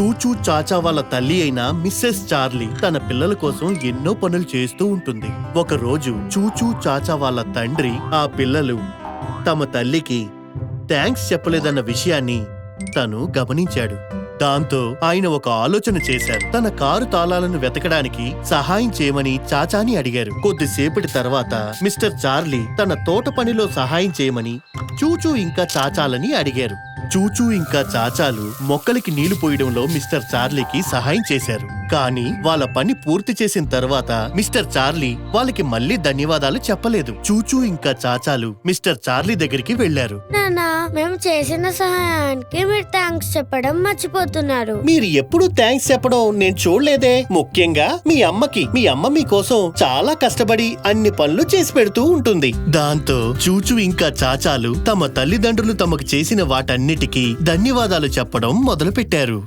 చూచూ చాచా వాళ్ళ తల్లి అయిన మిస్సెస్ చార్లీ తన పిల్లల కోసం ఎన్నో పనులు చేస్తూ ఉంటుంది. ఒక రోజు చూచూ చాచా వాళ్ళ తండ్రి ఆ పిల్లలు తమ తల్లికి థ్యాంక్స్ చెప్పలేదన్న విషయాన్ని తను గమనించాడు. దాంతో ఆయన ఒక ఆలోచన చేశారు. తన కారు తాళాలను వెతకడానికి సహాయం చేయమని చాచాని అడిగారు. కొద్దిసేపటి తర్వాత మిస్టర్ చార్లీ తన తోట పనిలో సహాయం చేయమని చూచూ ఇంకా చాచాలని అడిగారు. చూచూ ఇంకా చాచాలు మొక్కలకి నీళ్ళు పోయడంలో మిస్టర్ చార్లీకి సహాయం చేశారు. కానీ వాళ్ళ పని పూర్తి చేసిన తర్వాత మిస్టర్ చార్లీ వాళ్ళకి మళ్ళీ ధన్యవాదాలు చెప్పలేదు. చూచూ ఇంకా చాచాలు మిస్టర్ చార్లీ దగ్గరికి వెళ్ళారు నానా మేము చేసిన సహాయానికి మీరు థ్యాంక్స్ చెప్పడం మర్చిపోతున్నారు. మీరు ఎప్పుడు థ్యాంక్స్ చెప్పడం నేను చూడలేదే. ముఖ్యంగా మీ అమ్మకి మీ అమ్మ మీకోసం చాలా కష్టపడి అన్ని పనులు చేసి పెడుతూ ఉంటుంది. దాంతో చూచు ఇంకా చాచాలు తమ తల్లిదండ్రులు తమకు చేసిన వాటన్నిటికీ ధన్యవాదాలు చెప్పడం మొదలుపెట్టారు.